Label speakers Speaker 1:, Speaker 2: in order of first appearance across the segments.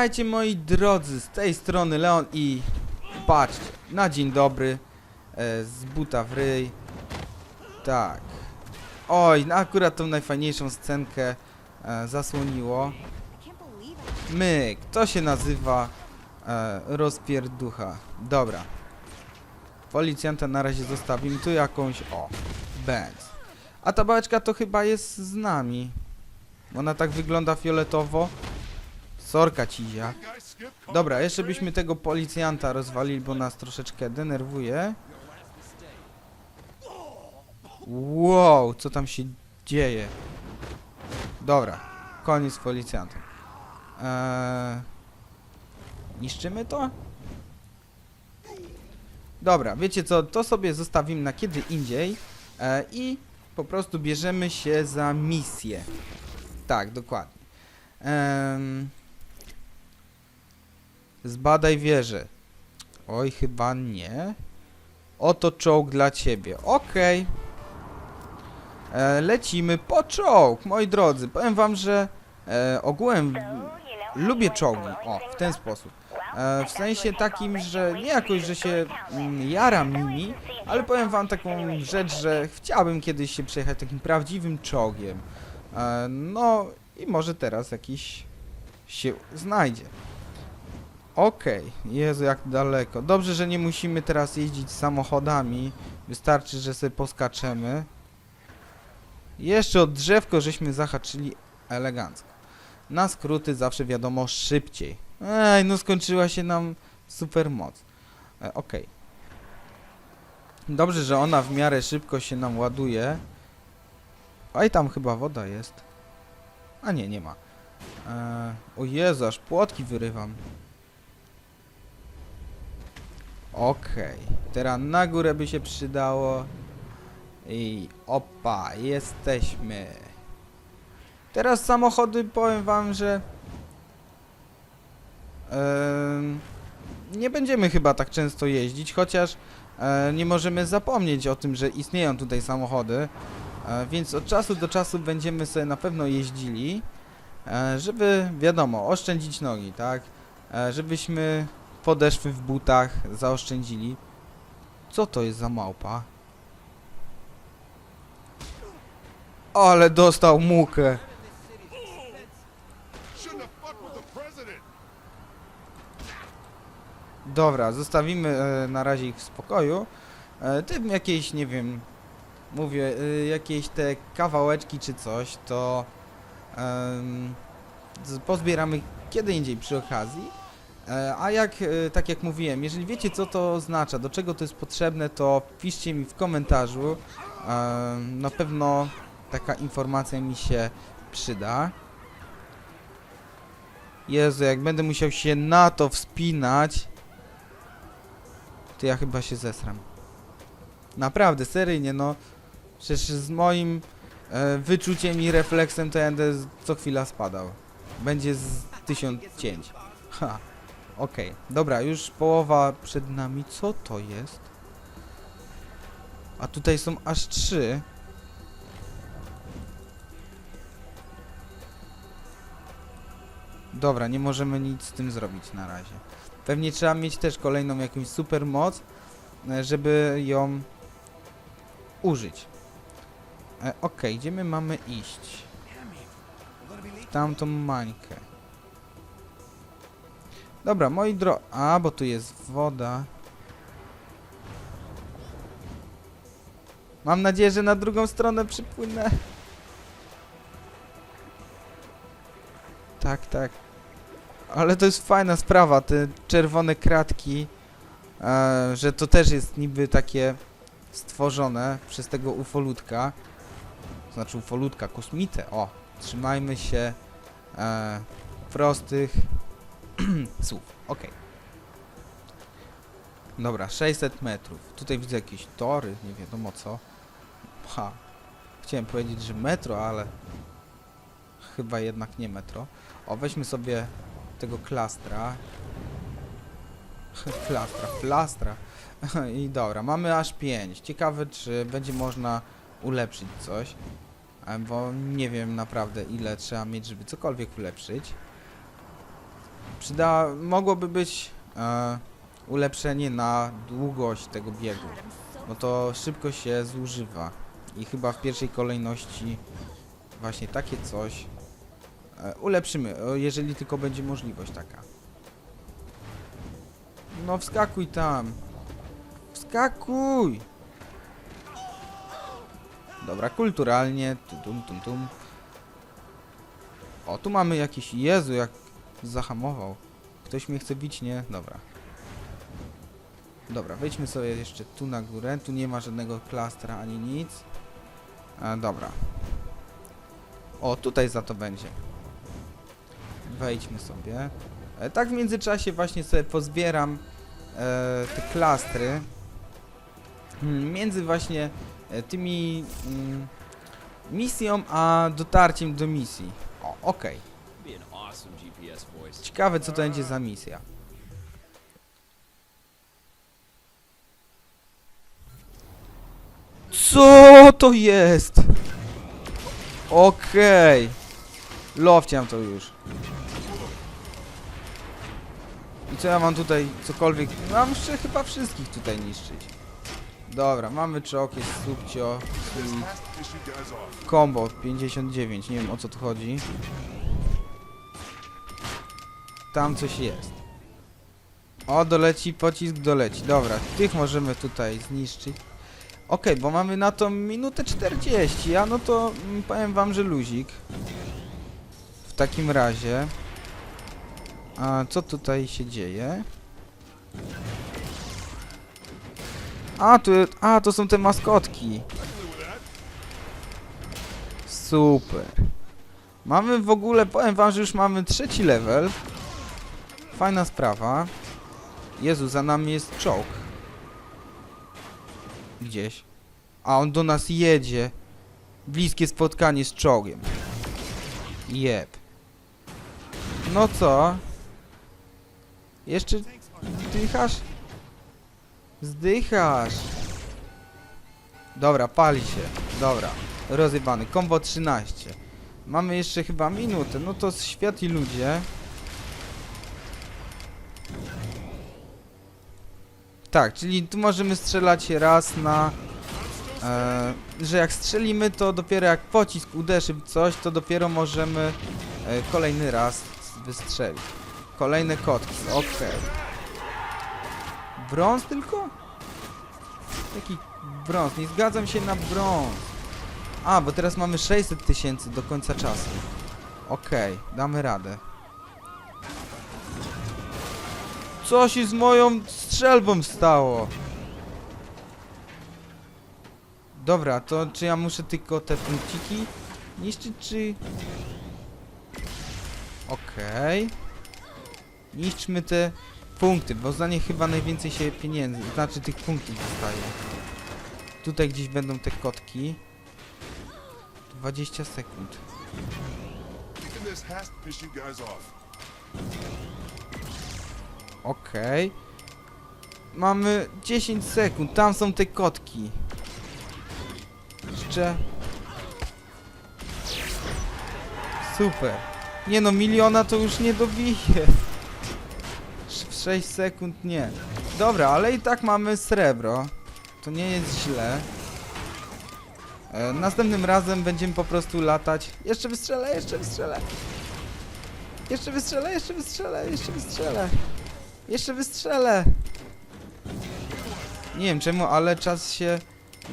Speaker 1: Witajcie moi drodzy, z tej strony Leon i patrzcie, na dzień dobry, e, z buta w ryj, tak, oj, no akurat tą najfajniejszą scenkę e, zasłoniło, myk, to się nazywa e, rozpierducha, dobra, policjanta na razie zostawimy, tu jakąś, o, Benz, a ta bałeczka to chyba jest z nami, ona tak wygląda fioletowo, Sorka cizia. Dobra, jeszcze byśmy tego policjanta rozwalili, bo nas troszeczkę denerwuje. Wow, co tam się dzieje? Dobra, koniec z policjantem. Eee, niszczymy to? Dobra, wiecie co, to sobie zostawimy na kiedy indziej e, i po prostu bierzemy się za misję. Tak, dokładnie. Em, Zbadaj wieżę. Oj, chyba nie. Oto czołg dla ciebie. Okej. E, Lecimy po czołg, moi drodzy. Powiem wam, że e, ogółem lubię czołgi. O, w ten sposób. E, w sensie takim, że nie jakoś, że się mm, jaram nimi, ale powiem wam taką rzecz, że chciałbym kiedyś się przejechać takim prawdziwym czołgiem. E, no i może teraz jakiś się znajdzie. Okej, Jezu, jak daleko. Dobrze, że nie musimy teraz jeździć samochodami. Wystarczy, że sobie poskaczemy. Jeszcze od drzewko żeśmy zahaczyli elegancko. Na skróty zawsze wiadomo szybciej. Ej, no skończyła się nam super moc. E, Okej. Dobrze, że ona w miarę szybko się nam ładuje. Oj, tam chyba woda jest. A nie, nie ma. E, o Jezu, aż płotki wyrywam. Okej, teraz na górę by się przydało. I opa, jesteśmy. Teraz samochody, powiem wam, że... nie będziemy chyba tak często jeździć, chociaż e, nie możemy zapomnieć o tym, że istnieją tutaj samochody. E, więc od czasu do czasu będziemy sobie na pewno jeździli, e, żeby, wiadomo, oszczędzić nogi, tak? Żebyśmy podeszwy w butach zaoszczędzili. Co to jest za małpa? Ale dostał mukę. Dobra, zostawimy e, na razie ich w spokoju. E, tym jakieś, nie wiem, mówię, e, jakieś te kawałeczki czy coś, to z- pozbieramy kiedy indziej przy okazji. E, a jak, e, tak jak mówiłem, jeżeli wiecie co to oznacza, do czego to jest potrzebne, to piszcie mi w komentarzu. Em, na pewno taka informacja mi się przyda. Jezu, jak będę musiał się na to wspinać, to ja chyba się zesram. Naprawdę, seryjnie, no. Przecież z moim e, wyczuciem i refleksem to ja będę co chwila spadał. Będzie z tysiąc cięć. Ha. Okej, dobra, już połowa przed nami. Co to jest? A tutaj są aż trzy. Dobra, nie możemy nic z tym zrobić na razie. Pewnie trzeba mieć też kolejną jakąś super moc, e, żeby ją użyć. E, Okej, gdzie my mamy iść? W tamtą mańkę. Dobra, moi dro... A, bo tu jest woda. Mam nadzieję, że na drugą stronę przypłynę. Tak, tak. Ale to jest fajna sprawa, te czerwone kratki, e, że to też jest niby takie stworzone przez tego ufolutka. Znaczy ufolutka, kosmitę, o. Trzymajmy się e, prostych słów, okej. Dobra, 600 metrów. Tutaj widzę jakieś tory, nie wiadomo co. Ha. Chciałem powiedzieć, że metro, ale chyba jednak nie metro. O, weźmy sobie tego klastra. Flastra, flastra. I dobra, mamy aż 5. Ciekawe, czy będzie można ulepszyć coś. Bo nie wiem naprawdę ile trzeba mieć, żeby cokolwiek ulepszyć. Przyda, mogłoby być e, ulepszenie na długość tego biegu, bo to szybko się zużywa i chyba w pierwszej kolejności właśnie takie coś e, ulepszymy, jeżeli tylko będzie możliwość taka. No wskakuj tam. Wskakuj! Dobra, kulturalnie. Tum, tum, tum. O, tu mamy jakiś... Jezu, jak zahamował. Ktoś mnie chce bić, nie? Dobra. Dobra, wejdźmy sobie jeszcze tu na górę. Tu nie ma żadnego klastra ani nic. E, dobra. O, tutaj za to będzie. Wejdźmy sobie. E, tak w międzyczasie właśnie sobie pozbieram e, te klastry. Hmm, między właśnie e, tymi mm, misją a dotarciem do misji. O, okej.
Speaker 2: Be
Speaker 1: Ciekawe co to będzie za misja. Co to jest? Okej. Lowciam to już. I co ja mam tutaj cokolwiek... Mam jeszcze chyba wszystkich tutaj niszczyć. Dobra, mamy czołg, jest subcio. Combo 59, nie wiem o co tu chodzi. Tam coś jest. O, doleci, pocisk doleci. Dobra, tych możemy tutaj zniszczyć. Okej, bo mamy na to minutę 40, a no to mm, powiem wam, że luzik. W takim razie. A co tutaj się dzieje? A, tu, a, to są te maskotki. Super. Mamy w ogóle, powiem wam, że już mamy trzeci level. Fajna sprawa. Jezu, za nami jest czołg. Gdzieś. A on do nas jedzie. Bliskie spotkanie z czołgiem. Jeb. No co? Jeszcze zdychasz? Zdychasz. Dobra, pali się. Dobra. Rozjebany. Combo 13. Mamy jeszcze chyba minutę. No to świat i ludzie. Tak, czyli tu możemy strzelać raz na... E, że jak strzelimy, to dopiero jak pocisk uderzy coś, to dopiero możemy e, kolejny raz wystrzelić. Kolejne kotki, okej. Brąz tylko? Jaki brąz? Nie zgadzam się na brąz. A, bo teraz mamy 600 tysięcy do końca czasu. Okej, damy radę. Co się z moją strzelbą stało? Dobra, to czy ja muszę tylko te punkciki niszczyć, czy... Okej. Niszczmy te punkty, bo za nie chyba najwięcej się pieniędzy, znaczy tych punktów dostaje. Tutaj gdzieś będą te kotki. 20 sekund. Okej. Mamy 10 sekund. Tam są te kotki. Jeszcze. Super. Nie no, miliona to już nie dobije. W 6 sekund nie. Dobra, ale i tak mamy srebro. To nie jest źle. E, następnym razem będziemy po prostu latać. Jeszcze wystrzelę, jeszcze wystrzelę. Jeszcze wystrzelę, jeszcze wystrzelę, jeszcze wystrzelę. Jeszcze wystrzelę. Nie wiem czemu, ale czas się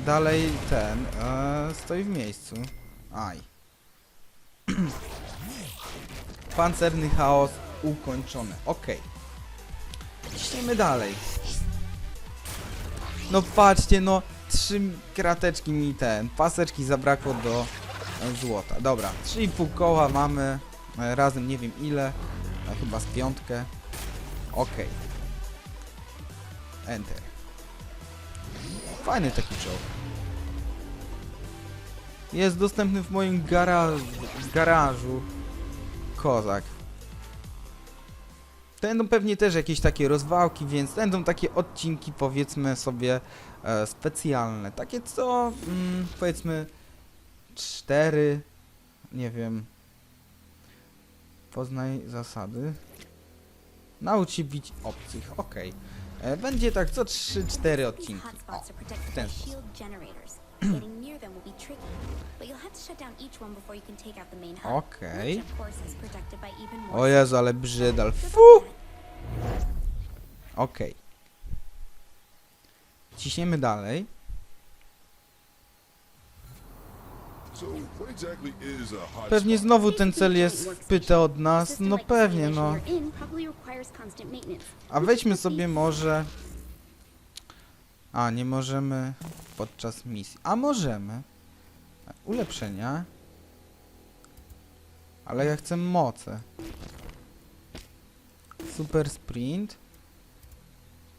Speaker 1: dalej ten e, stoi w miejscu. Aj. Pancerny chaos ukończony. Okej. Ciśniemy dalej. No patrzcie, no trzy krateczki mi ten, paseczki zabrakło do złota. Dobra, 3,5 koła mamy, e, razem nie wiem ile, e, chyba z piątkę. Okej. Enter. Fajny taki czołg. Jest dostępny w moim garażu. garażu. Kozak. Będą pewnie też jakieś takie rozwałki, więc będą takie odcinki powiedzmy sobie e, specjalne. Takie co mm, powiedzmy cztery, nie wiem. Poznaj zasady. Naucz się bić obcych, okej. E, Będzie tak co 3-4
Speaker 3: These
Speaker 1: odcinki. O,
Speaker 3: protected
Speaker 1: ten sposób.
Speaker 3: shield generators. Getting near them will be tricky, but you'll have to shut down each one before you can take out the main hub.
Speaker 1: Okej.
Speaker 3: Which, of course, is protected by even more.
Speaker 1: O Jezu, ale brzydal. Fu! Okej. Ciśniemy dalej.
Speaker 4: So, what exactly is a hotspot?
Speaker 1: Pewnie znowu ten cel jest wpyty od nas. No pewnie, no. A weźmy sobie może... A, nie możemy podczas misji. A możemy. Ulepszenia. Ale ja chcę moce. Super sprint.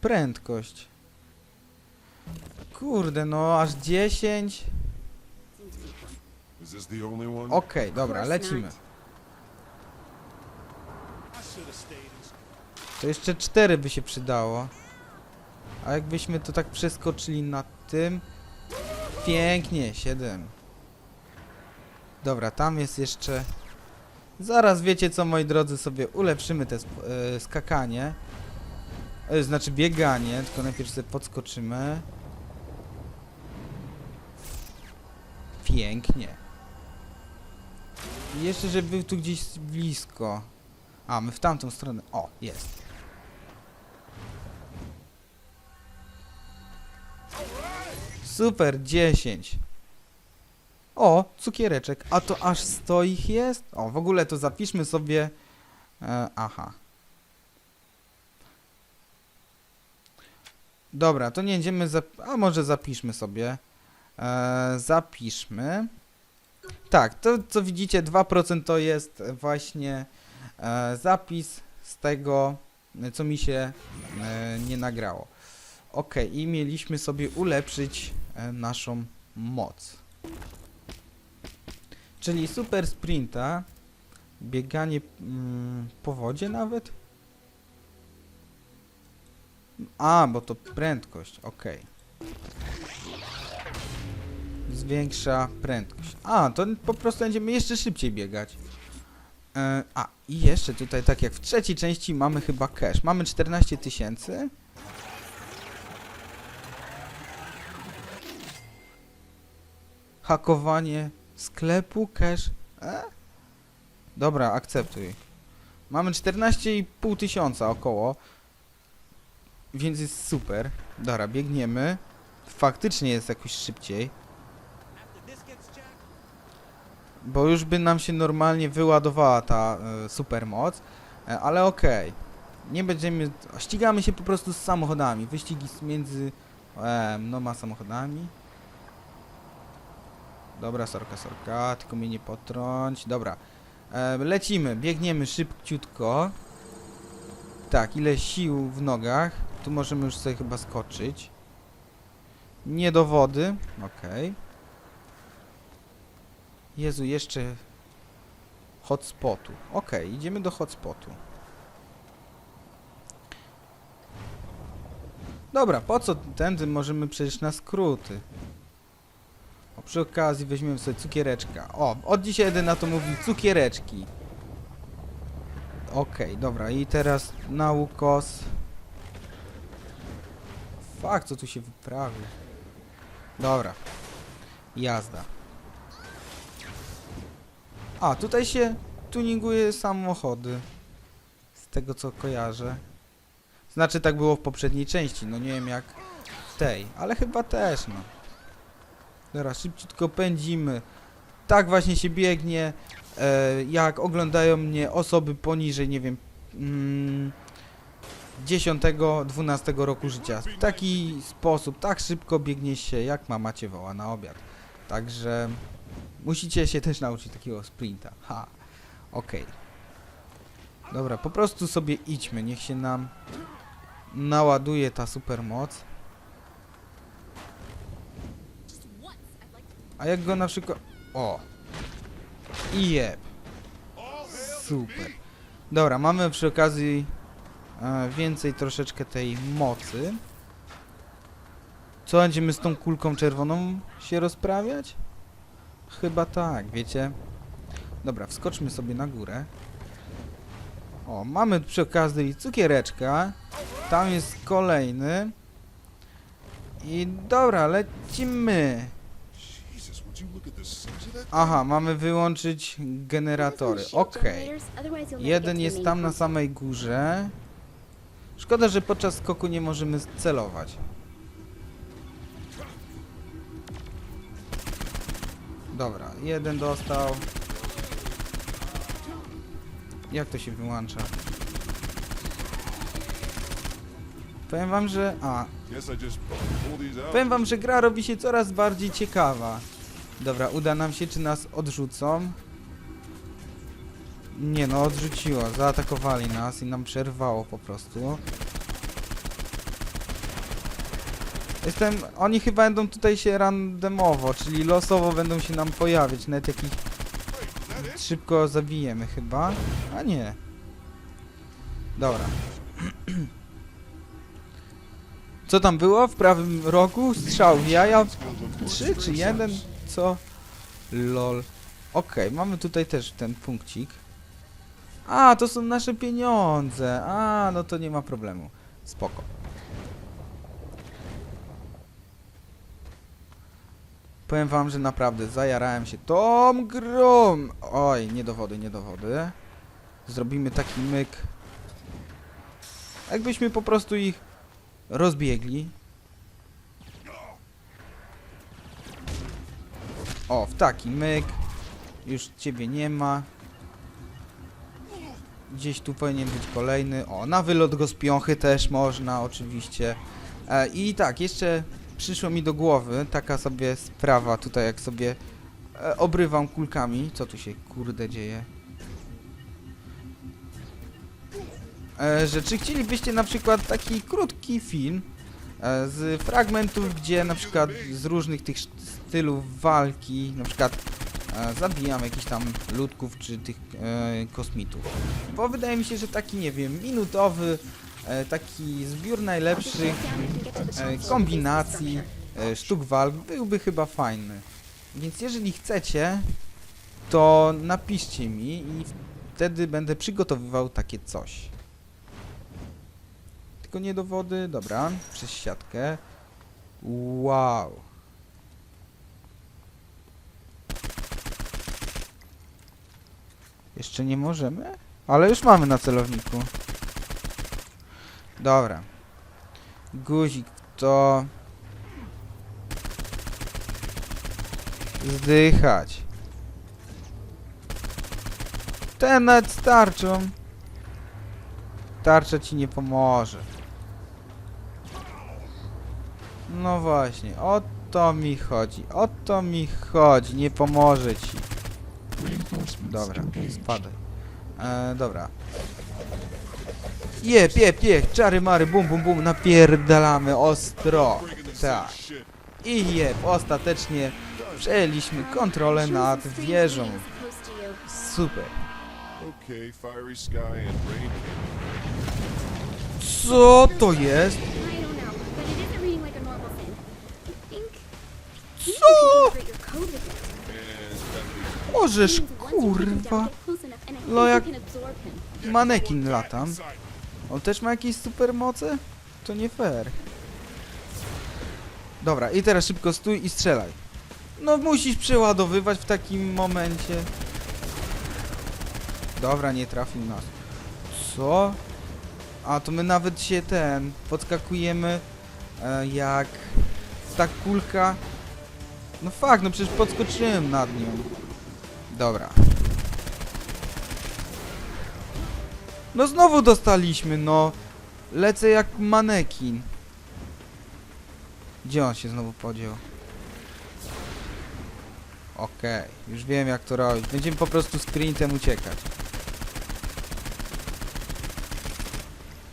Speaker 1: Prędkość. Kurde, no aż 10.
Speaker 4: Is this the only one?
Speaker 1: Okej, dobra, lecimy. To jeszcze 4 by się przydało. A jakbyśmy to tak przeskoczyli na tym. Pięknie, 7. Dobra, tam jest jeszcze. Zaraz wiecie co, moi drodzy, sobie ulepszymy te sp- e, skakanie. E, znaczy bieganie, tylko najpierw sobie podskoczymy. Pięknie. Jeszcze, żeby był tu gdzieś blisko. A, my w tamtą stronę. O, jest. Super, 10. O, cukiereczek. A to aż 100 ich jest? O, w ogóle to zapiszmy sobie. E, aha. Dobra, to nie będziemy zap... A może zapiszmy sobie. E, zapiszmy. Tak, to co widzicie 2% to jest właśnie e, zapis z tego, co mi się e, nie nagrało. Ok, i mieliśmy sobie ulepszyć e, naszą moc. Czyli super sprinta, bieganie mm, po wodzie nawet. A, bo to prędkość, ok. Zwiększa prędkość. A, to po prostu będziemy jeszcze szybciej biegać. E, a, i jeszcze tutaj, tak jak w trzeciej części, mamy chyba cash. Mamy 14 tysięcy. Hakowanie sklepu, cash. E? Dobra, akceptuj. Mamy 14,5 tysiąca około. Więc jest super. Dobra, biegniemy. Faktycznie jest jakoś szybciej. Bo już by nam się normalnie wyładowała ta e, supermoc. E, ale okej. Nie będziemy... Ścigamy się po prostu z samochodami. Wyścigi między e, mnoma samochodami. Dobra, sorka, sorka. Tylko mnie nie potrąć. Dobra. E, lecimy. Biegniemy szybciutko. Tak, ile sił w nogach. Tu możemy już sobie chyba skoczyć. Nie do wody. Okej. Jezu, jeszcze hotspotu. Okej, idziemy do hotspotu. Dobra, po co tędy możemy przejść na skróty? O, przy okazji weźmiemy sobie cukiereczka. O, od dzisiaj jeden na to mówi cukiereczki. Okej, dobra, i teraz naukos. Fak, co tu się wyprawi? Dobra. Jazda. A, tutaj się tuninguje samochody. Z tego co kojarzę. Znaczy tak było w poprzedniej części, no nie wiem jak w tej, ale chyba też no. Dobra, szybciutko pędzimy. Tak właśnie się biegnie, e, jak oglądają mnie osoby poniżej, nie wiem, mm, 10-12 roku życia. W taki sposób, tak szybko biegnie się, jak mama cię woła na obiad. Także musicie się też nauczyć takiego sprinta. Ha, okej. Dobra, po prostu sobie idźmy, niech się nam naładuje ta supermoc. A jak go na przykład... O! I jeb. Super. Dobra, mamy przy okazji e, więcej troszeczkę tej mocy. Co, będziemy z tą kulką czerwoną się rozprawiać? Chyba tak, wiecie? Dobra, wskoczmy sobie na górę. O, mamy przy okazji cukiereczka. Tam jest kolejny. I dobra, lecimy. Aha, mamy wyłączyć generatory. Okej. Jeden jest tam na samej górze. Szkoda, że podczas skoku nie możemy celować. Dobra, jeden dostał. Jak to się wyłącza? Powiem wam, że... A. Powiem wam, że gra robi się coraz bardziej ciekawa. Dobra, uda nam się, czy nas odrzucą? Nie no, odrzuciło. Zaatakowali nas i nam przerwało po prostu. Jestem... Oni chyba będą tutaj się randomowo, czyli losowo będą się nam pojawiać. Nawet jakich szybko zabijemy chyba. A nie. Dobra. Co tam było w prawym rogu? Strzał w jaja? Trzy czy jeden? Co? Lol. Okej, mamy tutaj też ten punkcik. A, to są nasze pieniądze. A, no to nie ma problemu. Spoko. Powiem wam, że naprawdę zajarałem się tą grą. Oj, nie do wody, nie do wody. Zrobimy taki myk. Jakbyśmy po prostu ich rozbiegli. O, w taki myk. Już ciebie nie ma. Gdzieś tu powinien być kolejny. O, na wylot go z piąchy też można, oczywiście. E, I tak, jeszcze przyszło mi do głowy taka sobie sprawa tutaj, jak sobie e, obrywam kulkami. Co tu się kurde dzieje? E, że czy chcielibyście na przykład taki krótki film e, z fragmentów, gdzie na przykład z różnych tych stylów walki, na przykład e, zabijam jakichś tam ludków czy tych e, kosmitów. Bo wydaje mi się, że taki, nie wiem, minutowy, e, taki zbiór najlepszych kombinacji e, sztuk walk byłby chyba fajny. Więc jeżeli chcecie, to napiszcie mi i wtedy będę przygotowywał takie coś. Tylko nie do wody, dobra, przez siatkę. Wow. Jeszcze nie możemy? Ale już mamy na celowniku. Dobra. Guzik to... Zdychać. Ten nawet z tarczą. Tarcza ci nie pomoże. No właśnie, o to mi chodzi. O to mi chodzi. Nie pomoże ci. Dobra, spadaj. E, dobra. Jep, jep, jep, czary mary, bum, bum, bum, napierdalamy ostro. Tak. I jep, ostatecznie przejęliśmy kontrolę nad wieżą. Super. Co to jest? Co?
Speaker 3: down,
Speaker 1: kurwa. No jak-. Manekin latam. On też ma jakieś supermoce? To nie fair. Dobra, i teraz szybko stój i strzelaj. No musisz przeładowywać w takim momencie. Dobra, nie trafił nas. Co? A to my nawet się ten podskakujemy e, jak ta kulka. No fakt, no przecież podskoczyłem nad nią. Dobra. No znowu dostaliśmy, no. Lecę jak manekin. Gdzie on się znowu podział? Okej, już wiem jak to robić. Będziemy po prostu sprintem uciekać.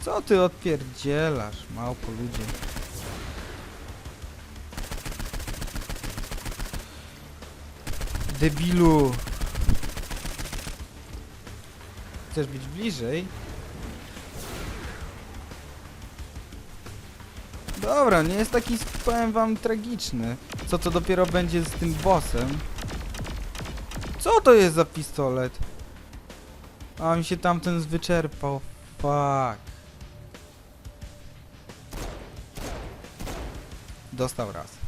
Speaker 1: Co ty odpierdzielasz, małpo ludzie? Debilu! Chcesz być bliżej? Dobra, nie jest taki, powiem wam, tragiczny. Co to dopiero będzie z tym bossem? Co to jest za pistolet? A mi się tamten wyczerpał. Fuck. Dostał raz.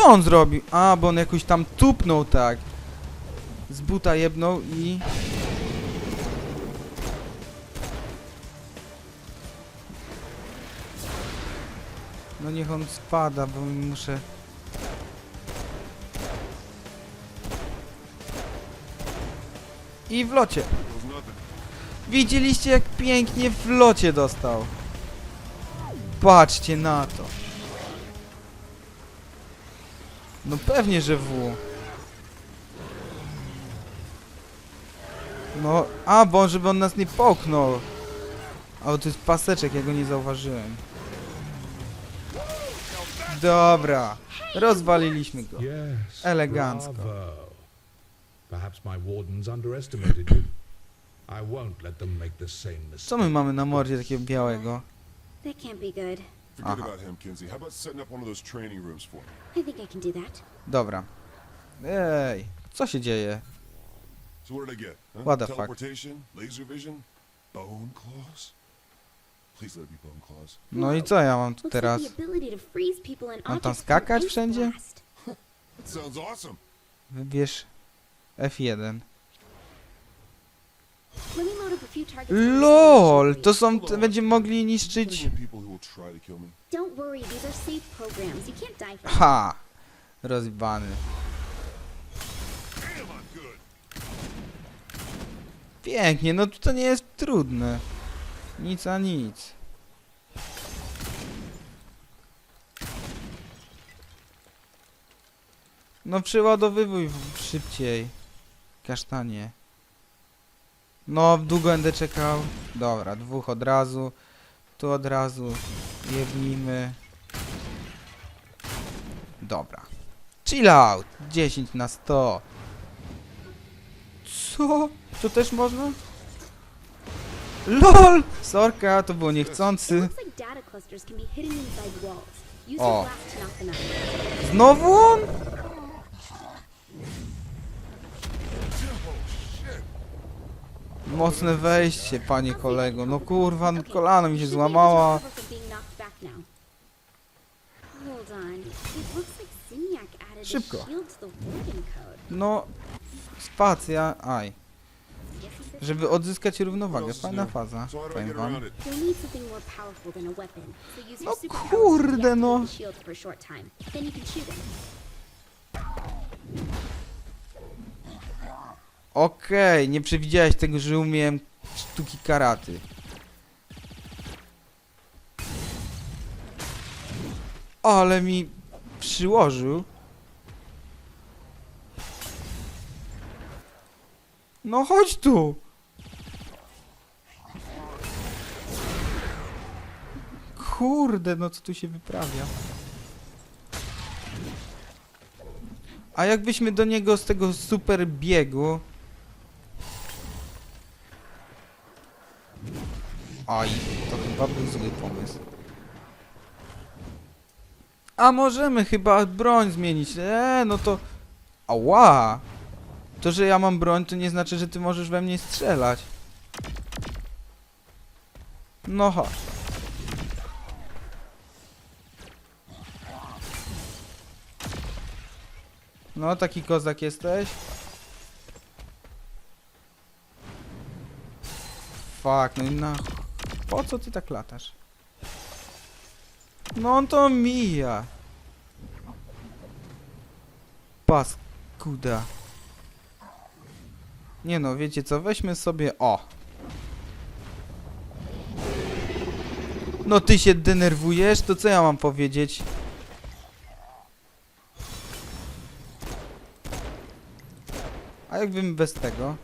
Speaker 1: Co on zrobił? A, bo on jakoś tam tupnął tak. Z buta jebnął i... No niech on spada, bo muszę... I w locie. Widzieliście jak pięknie w locie dostał. Patrzcie na to. No pewnie, że W. No, a bo żeby on nas nie połknął. A bo to jest paseczek, ja go nie zauważyłem. Dobra, rozwaliliśmy go. Elegancko.
Speaker 5: Bravo. Perhaps my wardens underestimated you. I won't let them make the same mistake.
Speaker 1: Co my mamy na mordzie takiego białego?
Speaker 3: That can't be good.
Speaker 4: Forget
Speaker 1: Uh-huh.
Speaker 4: about him, Kinsey. How about setting up one of those training rooms for me?
Speaker 3: I think I can do that.
Speaker 1: Dobra. Ej, co się dzieje?
Speaker 4: So what did I get? Huh?
Speaker 1: What the fuck?
Speaker 4: Teleportation, laser vision, bone claws. Please let it be bone claws.
Speaker 1: No i co ja mam tu
Speaker 3: Looks
Speaker 1: teraz?
Speaker 3: like the ability to freeze people and
Speaker 1: Mam tam
Speaker 3: objects
Speaker 1: skakać
Speaker 3: Ice
Speaker 1: wszędzie?
Speaker 3: Blast.
Speaker 4: That sounds awesome.
Speaker 1: Wybierz F1.
Speaker 3: Let me load up a few targets. on the
Speaker 1: LOL! To są... Będziemy mogli niszczyć...
Speaker 4: try to kill me.
Speaker 3: Don't worry, these are safe programs. You can't die from.
Speaker 1: Ha! Rozbany.
Speaker 4: Damn, I'm good.
Speaker 1: Pięknie, no to nie jest trudne. Nic a nic. No przeładowywuj w- szybciej. Kasztanie. No, długo będę czekał. Dobra, dwóch od razu. Tu od razu. Jednimy. Dobra. Chill out. 10 na 100. Co? To też można? LOL! Sorka, to było niechcący.
Speaker 3: looks like data clusters can be hidden inside walls. Use
Speaker 1: Oh.
Speaker 3: your blast to knock them out.
Speaker 1: Znowu on? Mocne wejście, panie kolego. No kurwa, no kolano mi się złamała. Szybko. No, spacja, aj. Żeby odzyskać równowagę. Fajna faza, powiem wam.
Speaker 4: around it?
Speaker 3: You'll
Speaker 1: Okej, nie przewidziałeś tego, że umiem sztuki karaty. Ale mi przyłożył. No chodź tu. Kurde, no co tu się wyprawia? A jakbyśmy do niego z tego super biegu Oj, to chyba był zły pomysł. A możemy chyba broń zmienić. Eee, no to... Ała! To, że ja mam broń, to nie znaczy, że ty możesz we mnie strzelać. No chodź. No, taki kozak jesteś? Fuck, no i na... Po co ty tak latasz? No on to mija. Paskuda. Nie no, wiecie co, weźmy sobie... O! No ty się denerwujesz, to co ja mam powiedzieć? A jakbym bez tego?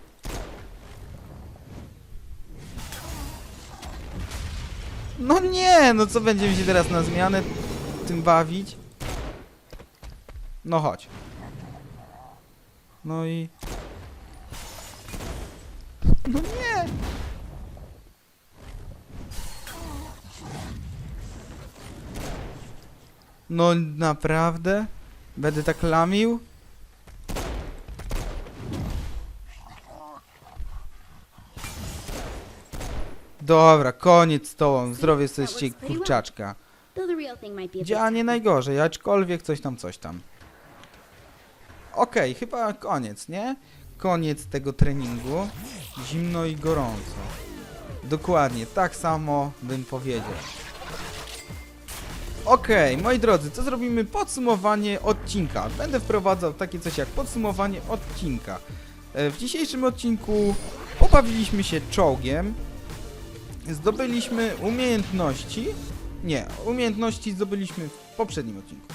Speaker 1: No nie, no co będziemy się teraz na zmianę tym bawić? No chodź. No i... No nie! No naprawdę? Będę tak lamił? Dobra, koniec z tobą. Zdrowie jesteście kurczaczka. Działa nie najgorzej, aczkolwiek coś tam, coś tam. Okej, chyba koniec, nie? Koniec tego treningu. Zimno i gorąco. Dokładnie, tak samo bym powiedział. Okej, moi drodzy, co zrobimy? Podsumowanie odcinka. Będę wprowadzał takie coś jak podsumowanie odcinka. E, W dzisiejszym odcinku pobawiliśmy się czołgiem. Zdobyliśmy umiejętności. Nie, umiejętności zdobyliśmy w poprzednim odcinku.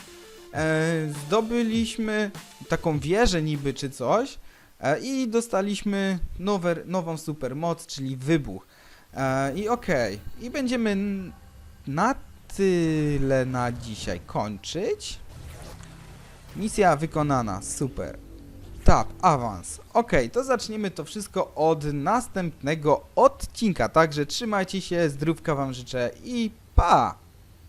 Speaker 1: E, zdobyliśmy taką wieżę niby czy coś e, i dostaliśmy nowe, nową supermoc, czyli wybuch. E, I okej, i będziemy na tyle na dzisiaj kończyć. Misja wykonana, super. Tap, awans. Okej, to zaczniemy to wszystko od następnego odcinka. Także trzymajcie się, zdrówka wam życzę i pa!